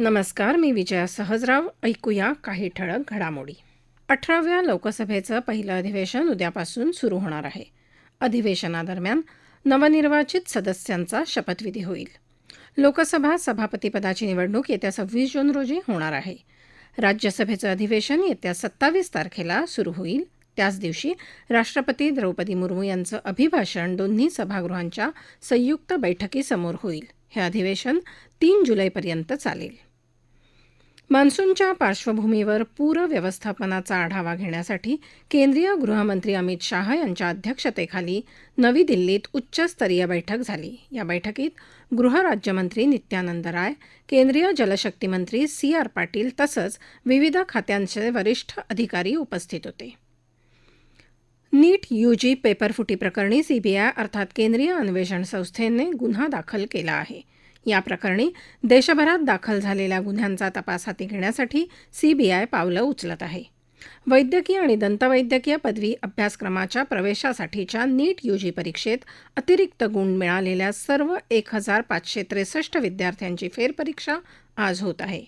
नमस्कार मी विजया सहजराव. ऐकूया काही ठळक घडामोडी. अठराव्या लोकसभेचं पहिलं अधिवेशन उद्यापासून सुरू होणार आहे. अधिवेशनादरम्यान नवनिर्वाचित सदस्यांचा शपथविधी होईल. लोकसभा सभापतीपदाची निवडणूक येत्या सव्वीस जून रोजी होणार आहे. राज्यसभेचं अधिवेशन येत्या सत्तावीस तारखेला सुरू होईल. त्याच दिवशी राष्ट्रपती द्रौपदी मुर्मू यांचं अभिभाषण दोन्ही सभागृहांच्या संयुक्त बैठकीसमोर होईल. हे अधिवेशन तीन जुलैपर्यंत चालेल. मान्सूनच्या पार्श्वभूमीवर पूर व्यवस्थापनाचा आढावा घेण्यासाठी केंद्रीय गृहमंत्री अमित शाह यांच्या अध्यक्षतेखाली नवी दिल्लीत उच्चस्तरीय बैठक झाली. या बैठकीत गृहराज्यमंत्री नित्यानंद राय केंद्रीय जलशक्ती मंत्री सी आर पाटील तसंच विविध खात्यांचे वरिष्ठ अधिकारी उपस्थित होते. नीट यूजी पेपरफुटी प्रकरणी सीबीआय अर्थात केंद्रीय अन्वेषण संस्थेने गुन्हा दाखल केला आहे. या प्रकरणी देशभरात दाखल झालेल्या गुन्ह्यांचा तपास हाती घेण्यासाठी सीबीआय पावलं उचलत आहे. वैद्यकीय आणि दंतवैद्यकीय पदवी अभ्यासक्रमाच्या प्रवेशासाठीच्या नीट यूजी परीक्षेत अतिरिक्त गुण मिळालेल्या सर्व एक हजार पाचशे त्रेसष्ट विद्यार्थ्यांची फेरपरीक्षा आज होत आहे.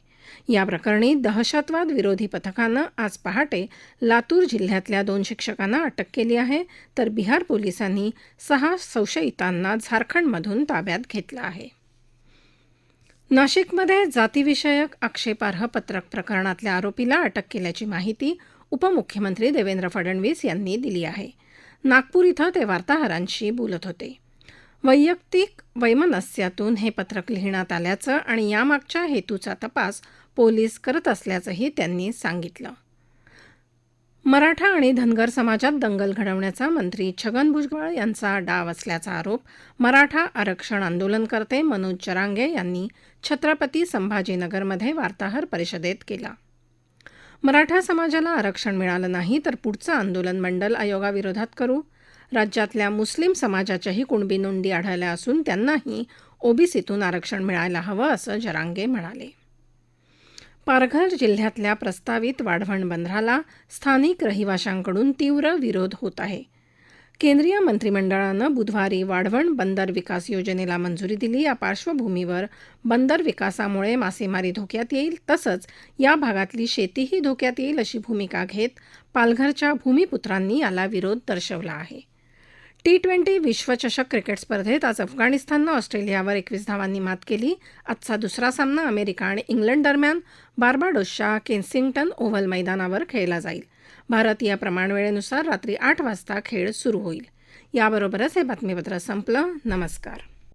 या प्रकरणी दहशतवाद विरोधी पथकानं आज पहाटे लातूर जिल्ह्यातल्या दोन शिक्षकांना अटक केली आहे तर बिहार पोलिसांनी सहा संशयितांना झारखंडमधून ताब्यात घेतलं आहे. नाशिकमध्ये जातीविषयक आक्षेपार्ह पत्रक प्रकरणातल्या आरोपीला अटक केल्याची माहिती उपमुख्यमंत्री देवेंद्र फडणवीस यांनी दिली आहे. नागपूर इथं ते वार्ताहरांशी बोलत होते. वैयक्तिक वैमनस्यातून हे पत्रक लिहिण्यात आल्याचं आणि यामागच्या हेतूचा तपास पोलीस करत असल्याचंही त्यांनी सांगितलं. मराठा आणि धनगर समाजात दंगल घडवण्याचा मंत्री छगन भुजबळ यांचा डाव असल्याचा आरोप मराठा आरक्षण आंदोलनकर्ते मनोज जरांगे यांनी छत्रपती संभाजीनगरमध्ये वार्ताहर परिषदेत केला. मराठा समाजाला आरक्षण मिळालं नाही तर पुढचं आंदोलन मंडल आयोगाविरोधात करू. राज्यातल्या मुस्लिम समाजाच्याही कुणबी नोंदी आढळल्या असून त्यांनाही ओबीसीतून आरक्षण मिळायला हवं असं जरांगे म्हणाले. पालघर जिल्ह्यातल्या प्रस्तावित वाढवण बंदराला स्थानिक रहिवाशांकडून तीव्र विरोध होत आहे. केंद्रीय मंत्रिमंडळानं बुधवारी वाढवण बंदर विकास योजनेला मंजुरी दिली. या पार्श्वभूमीवर बंदर विकासामुळे मासेमारी धोक्यात येईल तसंच या भागातली शेतीही धोक्यात येईल अशी भूमिका घेत पालघरच्या भूमिपुत्रांनी याला विरोध दर्शवला आहे. टी ट्वेंटी विश्वचषक क्रिकेट स्पर्धेत आज अफगाणिस्ताननं ऑस्ट्रेलियावर एकवीस धावांनी मात केली. आजचा दुसरा सामना अमेरिका आणि इंग्लंड दरम्यान बार्बाडोसच्या केन्सिंग्टन ओव्हल मैदानावर खेळला जाईल. भारतीय प्रमाणवेळेनुसार रात्री आठ वाजता खेळ सुरू होईल. याबरोबरच हे बातमीपत्र संपलं. नमस्कार.